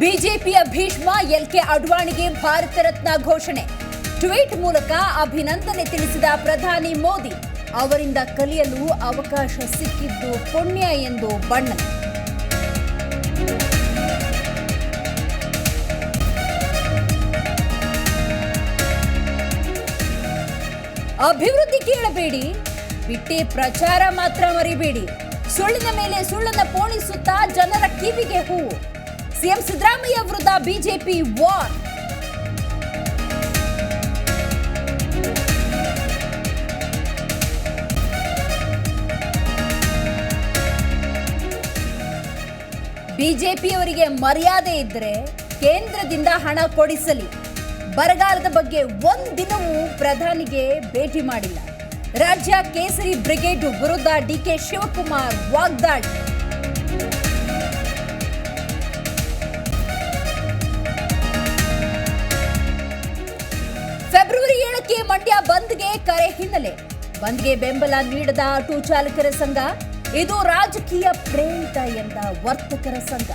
ಬಿಜೆಪಿಯ ಭೀಷ್ಮ ಎಲ್ಕೆ ಅಡ್ವಾಣಿಗೆ ಭಾರತ ರತ್ನ ಘೋಷಣೆ. ಟ್ವೀಟ್ ಮೂಲಕ ಅಭಿನಂದನೆ ತಿಳಿಸಿದ ಪ್ರಧಾನಿ ಮೋದಿ, ಅವರಿಂದ ಕಲಿಯಲು ಅವಕಾಶ ಸಿಕ್ಕಿದ್ದು ಪುಣ್ಯ ಎಂದು ಬಣ್ಣನೆ. ಅಭಿವೃದ್ಧಿ ಕೇಳಬೇಡಿ, ಬಿಟ್ಟೆ ಪ್ರಚಾರ ಮಾತ್ರ ಮರಿಬೇಡಿ. ಸುಳ್ಳಿನ ಮೇಲೆ ಸುಳ್ಳನ್ನ ಪೋಣಿಸುತ್ತಾ ಜನರ ಕಿವಿಗೆ ಹೂವು. ಸಿಎಂ ಸಿದ್ದರಾಮಯ್ಯ ವಿರುದ್ಧ ಬಿಜೆಪಿ ವಾರ್. ಬಿಜೆಪಿಯವರಿಗೆ ಮರ್ಯಾದೆ ಇದ್ರೆ ಕೇಂದ್ರದಿಂದ ಹಣ ಕೊಡಿಸಲಿ. ಬರಗಾಲದ ಬಗ್ಗೆ ಒಂದಿನವೂ ಪ್ರಧಾನಿಗೆ ಭೇಟಿ ಮಾಡಿಲ್ಲ. ರಾಜ್ಯ ಕೇಸರಿ ಬ್ರಿಗೇಡ್ ವಿರುದ್ಧ ಡಿಕೆ ಶಿವಕುಮಾರ್ ವಾಗ್ದಾಳಿ. ಮಂಡ್ಯ ಬಂದ್ಗೆ ಕರೆ ಹಿನ್ನೆಲೆ. ಬಂದ್ಗೆ ಬೆಂಬಲ ನೀಡದ ಆಟೋ ಚಾಲಕರ ಸಂಘ, ಇದು ರಾಜಕೀಯ ಪ್ರೇರಿತ ಎಂದ ವರ್ತಕರ ಸಂಘ.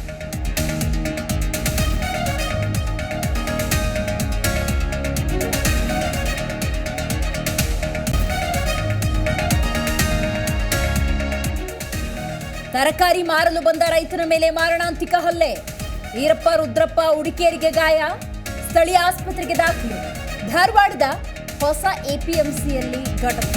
ತರಕಾರಿ ಮಾರಲು ಬಂದ ರೈತನ ಮೇಲೆ ಮಾರಣಾಂತಿಕ ಹಲ್ಲೆ. ಈರಪ್ಪ, ರುದ್ರಪ್ಪ, ಉಡುಕೇರಿಗೆ ಗಾಯ. ಸ್ಥಳೀಯ ಆಸ್ಪತ್ರೆಗೆ ದಾಖಲು. ಧಾರವಾಡದ ಹೊಸ ಎಪಿಎಂಸಿಯಲ್ಲಿ ಘಟನೆ.